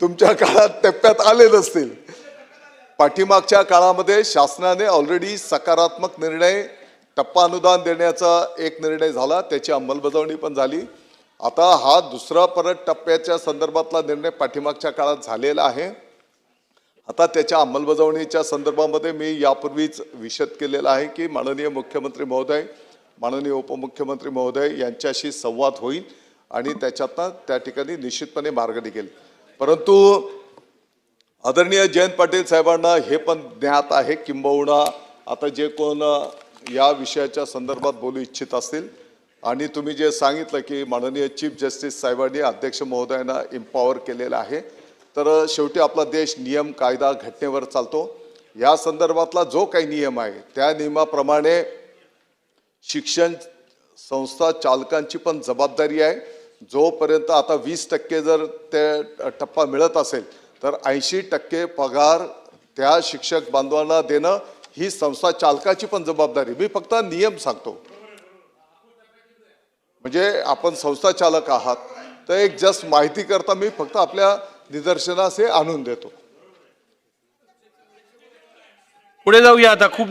तुमच्या काळात टप्प्यात आले नसतील. पाठीमागच्या काळामध्ये शासनाने ऑलरेडी सकारात्मक निर्णय टप्पा अनुदान देण्याचा एक निर्णय झाला त्याची अंमलबजावणी पण झाली. आता हा दुसरा परत टप्प्याच्या संदर्भातला निर्णय पाठीमागच्या काळात झालेला आहे. आता त्याच्या अंमलबजावणीच्या संदर्भामध्ये मी यापूर्वीच विशद केलेला आहे की माननीय मुख्यमंत्री महोदय माननीय उपमुख्यमंत्री महोदय यांच्याशी संवाद होईल आणि त्याच्यातनं त्या ठिकाणी निश्चितपणे मार्ग निघेल. परंतु आदरणीय जयंत पाटील साहेबांना हे पण ज्ञात आहे किंबहुना आता जे कोण या विषयाच्या संदर्भात बोलू इच्छित असतील. आणि तुम्ही जे सांगितलं की माननीय चीफ जस्टिस साहेबांनी अध्यक्ष महोदयांना इम्पॉवर केलेलं आहे तर शेवटी आपला देश नियम कायदा घटनेवर चालतो. या संदर्भातला जो काही नियम आहे त्या नियमाप्रमाणे शिक्षण संस्था चालकांची पण जबाबदारी आहे. जोपर्यंत आता वीस टक्के जर ते टप्पा मिळत असेल तर ऐंशी टक्के पगार त्या शिक्षक बांधवांना देणं ही संस्था चालकाची पण जबाबदारी. मी फक्त नियम सांगतो. म्हणजे आपण संस्था चालक आहात तर एक जस्ट माहिती करता मी फक्त आपल्या निदर्शनास हे आणून देतो. पुढे जाऊया आता. खूप